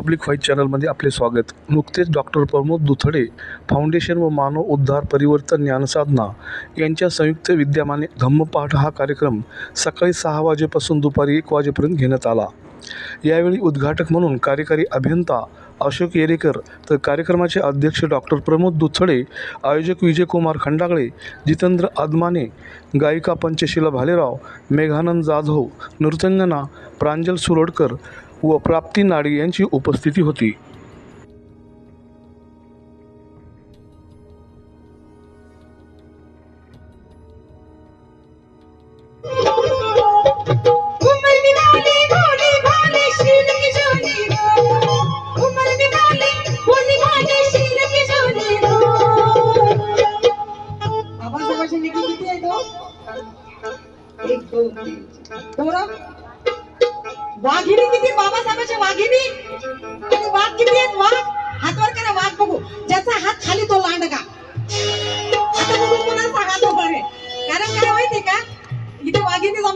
Public vice चॅनलमध्ये आपले स्वागत. नुकतेच डॉक्टर प्रमोद दुथडे फाउंडेशन व मानव उद्धार परिवर्तन ज्ञानसाधना यांच्या संयुक्त विद्यमाने धम्मपाठ हा कार्यक्रम सकाळी सहा वाजेपासून दुपारी एक वाजेपर्यंत घेण्यात आला. यावेळी उद्घाटक म्हणून कार्यकारी अभियंता अशोक येरेकर तर कार्यक्रमाचे अध्यक्ष डॉक्टर प्रमोद दुथडे आयोजक विजयकुमार खंडागळे जितेंद्र आदमाने गायिका पंचशीला भालेराव मेघानंद जाधव नृत्यंगना प्रांजल सुरोडकर व प्राप्ती नाडी यांची उपस्थिती होती.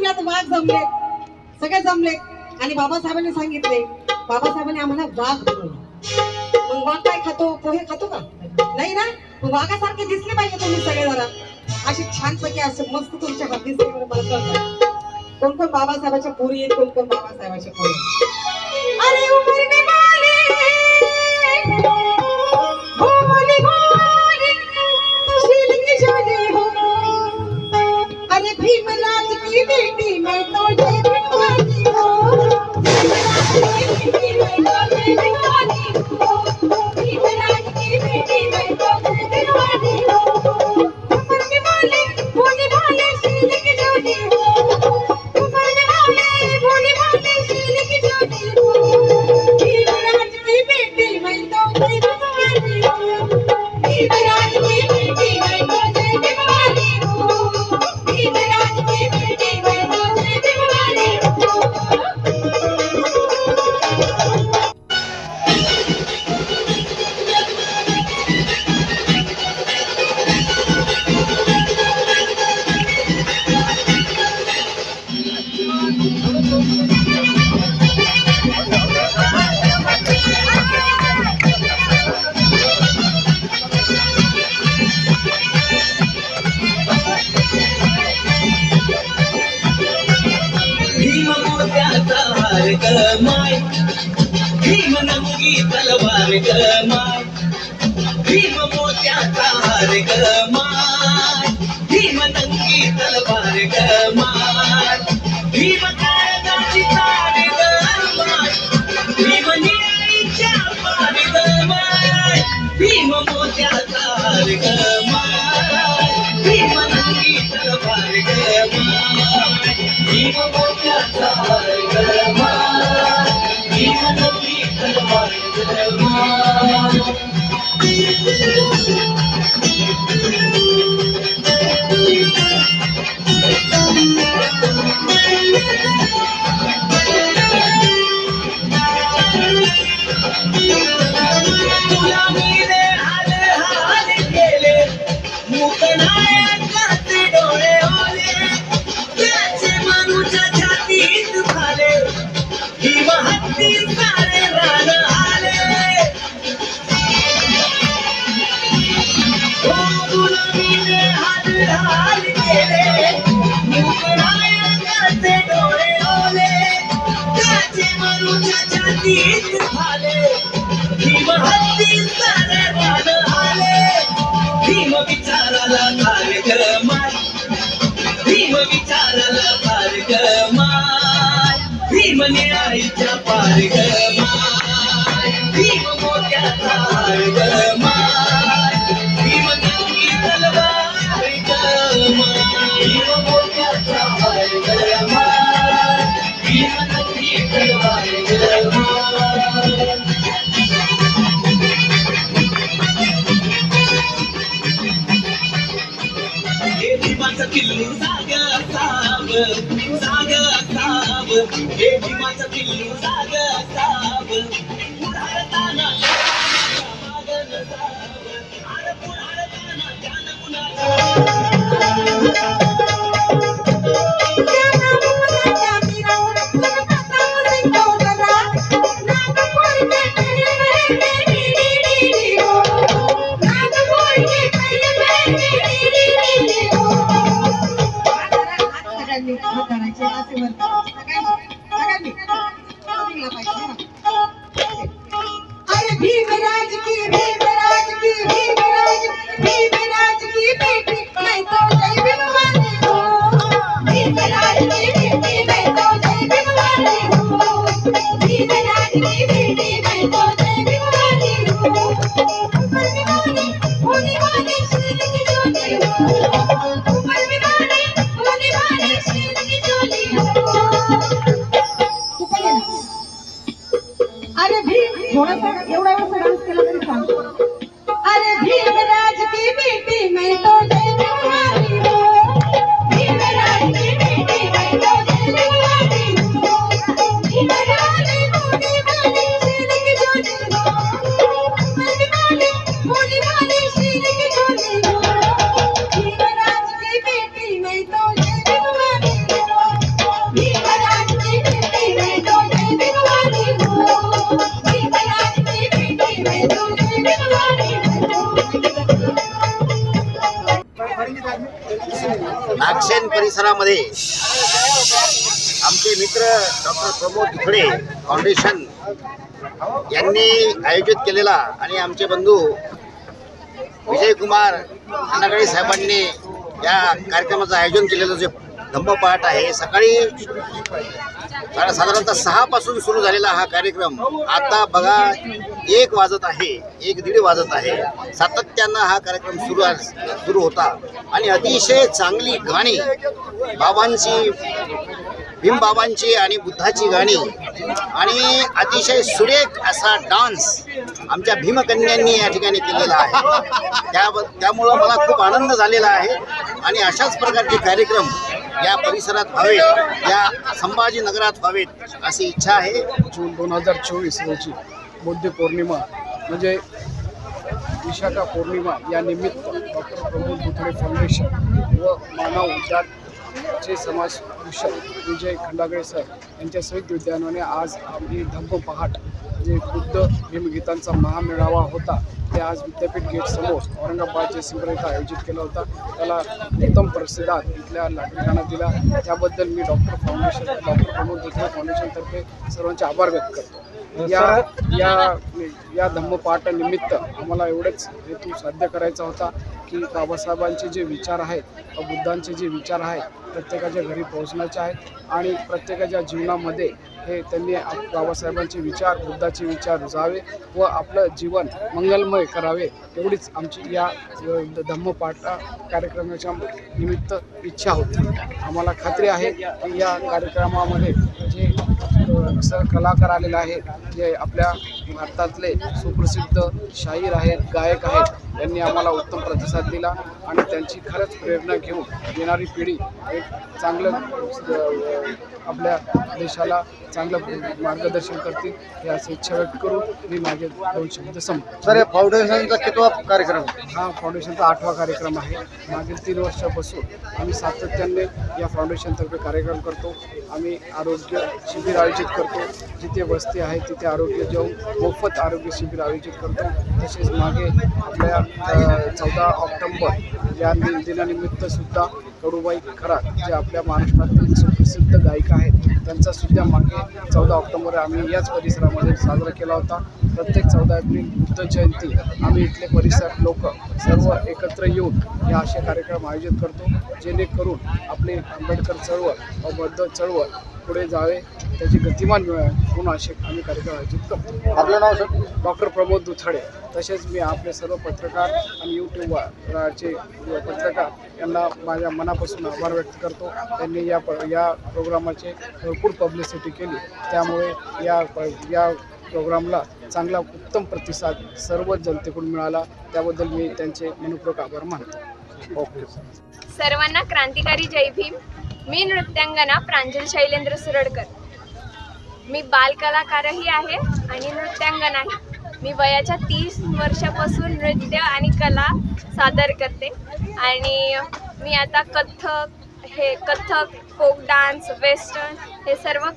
जमल्यात वाघ जमले. सगळे जमले. आणि बाबासाहेबांनी सांगितले बाबासाहेबांनी आम्हाला वाघ बनवलं मग वाघ काय खातो? पोहे खातो का? नाही ना? मग वाघासारखे दिसले पाहिजे तुम्ही सगळे जरा अशी छानपैकी असं मस्त तुमच्या हात दिसले मला कोण कोण बाबासाहेबाच्या पोरी आहेत कोण कोण बाबासाहेबाच्या पोरी अरे उमर मोत्याचा हार भीम नंगी तलवार ग भीम तार भीम पार भीम भीम नंगी तलवार ग भीम भीम नंगी तलवार कार्यक्रमाय भीम न्यायच्या पारगमाय भीम मोत्याचा हारगमाय भीम नंगी तलवार गमाय भीम मोत्याचा भीम नंगी तलवार गमाय जाग हे भीमाचं पिल्लू जाग असाव पुढारताना मागं नसावं. अरे पुढारताना ध्यान कुणाचं नागसेन परिसरामध्ये आमचे मित्र डॉक्टर प्रमोद दुखडे फाउंडेशन यांनी आयोजित केलेला आणि आमचे बंधू विजयकुमार अण्णागडे साहेबांनी या कार्यक्रमाचं आयोजन केलेलं जे धम्मपाठ आहे सकाळी साधारणतः सहापासून सुरू झालेला हा कार्यक्रम. आता बघा एक वाजत आहे एक दीड वाजत आहे. सातत्यानं हा कार्यक्रम सुरू सुरू होता. आणि अतिशय चांगली गाणी बाबांची भीमबाबांची आणि बुद्धाची गाणी आणि अतिशय सुरेख असा डान्स आमच्या भीमकन्यांनी या ठिकाणी केलेला आहे. त्या त्यामुळं मला खूप आनंद झालेला आहे. आणि अशाच प्रकारचे कार्यक्रम या परिसरात व्हावेत या संभाजीनगरात व्हावेत अशी इच्छा आहे. जून दोन हजार चोवीस रोजी. बुद्ध पौर्णिमा म्हणजे विशाखा पौर्णिमा या निमित्त डॉक्टर प्रमोद बुथडे फाउंडेशन व मानव उद्यानचे समाज विषय विजय खंडागळे सर यांच्या संयुक्त विद्यानाने आज आम्ही धम्म पहाट जे बुद्ध भीमगीतांचा महामेळावा होता. ते आज विद्यापीठ गेट समोर औरंगाबाद जयसिंगपूर इथं आयोजित केला होता. त्याला उत्तम प्रतिसाद इथल्या नागरिकांना दिला. त्याबद्दल मी डॉक्टर फाउंडेशन डॉक्टर प्रमोद दुसरे फाउंडेशनतर्फे सर्वांचे आभार व्यक्त करतो. या या या धम्मपाठ निमित्त आम्हाला एवढेच हेतू साध्य करायचा होता की बाबासाहेबांचे जे विचार आहेत बुद्धांचे जे विचार आहेत प्रत्येकाच्या घरी पोहोचण्याचे आहेत आणि प्रत्येकाच्या जीवनामध्ये हे त्यांनी बाबासाहेबांचे विचार बुद्धाचे विचार रुजावे व आपलं जीवन मंगलमय करावे एवढीच आमची या धम्मपाठा धम्मपाठ कार्यक्रमाच्या निमित्त इच्छा होती. आम्हाला खात्री आहे की या कार्यक्रमामध्ये जे कलाकार आलेले आहेत जे आपल्या भारतातले सुप्रसिद्ध शाहीर आहेत गायक आहेत यांनी आम्हाला उत्तम प्रतिसाद दिला आणि त्यांची खरंच प्रेरणा घेऊन येणारी पिढी एक चांगलं आपल्या देशाला चांगलं मार्गदर्शन करतील हे असं इच्छा व्यक्त करून मी माझे दोन शब्द संपतो सर या फाउंडेशनचा कितवा कार्यक्रम? हा फाउंडेशनचा आठवा कार्यक्रम आहे. मागील तीन वर्षापासून आम्ही सातत्याने या फाउंडेशनतर्फे कार्यक्रम करतो. आम्ही आरोग्य शिबिर आयोजित करतो. जिथे वस्ती आहे तिथे आरोग्य जाऊन मोफत आरोग्य शिबिर आयोजित करतो. तसेच मागे आपल्या चौदा ऑक्टोंबर या नि- दिनानिमित्त सुद्धा कडूबाई खरात जे आपल्या महाराष्ट्रातील सुप्रसिद्ध गायिका आहेत त्यांचा सुद्धा मागे चौदा ऑक्टोंबर आम्ही याच परिसरामध्ये साजरा केला होता. प्रत्येक चौदा एप्रिल बुद्ध जयंती आम्ही इथले परिसर लोक सर्व एकत्र येऊन या असे कार्यक्रम आयोजित करतो जेणेकरून आपले आंबेडकर चळवळ व बौद्ध चळवळ पुढे जावे त्याची गतिमान मिळावे म्हणून असे आम्ही कार्यक्रम आयोजित करतो. आपलं नाव सर? डॉक्टर प्रमोद दुथडे. तसेच मी आपले सर्व पत्रकार आणि यूट्यूबवरचे पत्रकार यांना माझ्या मनापासून आभार व्यक्त करतो. त्यांनी या प या प्रोग्रामाचे भरपूर पब्लिसिटी केली. त्यामुळे या प या प्रोग्रामला चांगला उत्तम प्रतिसाद सर्व जनतेकडून मिळाला. त्याबद्दल मी त्यांचे मनपूर्वक आभार मानतो. ओके सर्वांना क्रांतिकारी जय भीम. मी नृत्यांगना प्रांजल शैलेंद्र सुरडकर. मी बालकलाकारही आहे आणि नृत्यांगनाही. मी वयाच्या तीस वर्षापासून नृत्य आणि कला सादर करते. आणि मी आता कथ्थक हे कथ्थक फोक डान्स वेस्टर्न हे सर्व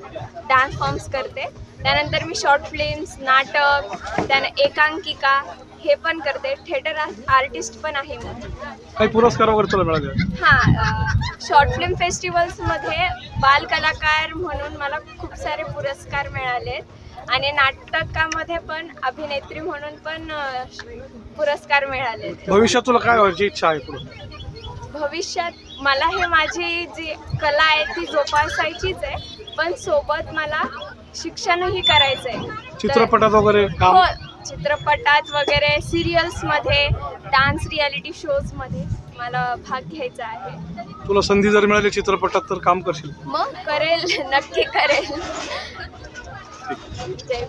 डान्स फॉर्म्स करते. त्यानंतर मी शॉर्ट फिल्म्स नाटक त्यानं एकांकिका हे पण करते. थिएटर आर्टिस्ट पण आहे काही पुरस्कार वगैरे तुला मिळाले? हां शॉर्ट फिल्म फेस्टिवल्समध्ये बाल कलाकार म्हणून मला खूप सारे पुरस्कार मिळाले. आहेत आणि नाटकामध्ये पण अभिनेत्री म्हणून पण अ, पुरस्कार मिळाले. भविष्यात तुला काय व्हायची इच्छा आहे पुढे? भविष्यात मला हे माझी जी कला आहे ती जोपासायचीच आहे. पण सोबत मला शिक्षणही करायचं आहे चित्रपटात वगैरे काम? हो चित्रपटात वगैरे सिरियल्समध्ये डान्स रियालिटी शोजमध्ये मला भाग घ्यायचा आहे. तुला संधी जर मिळाली चित्रपटात तर काम करशील. मग करेल नक्की करेल. जय.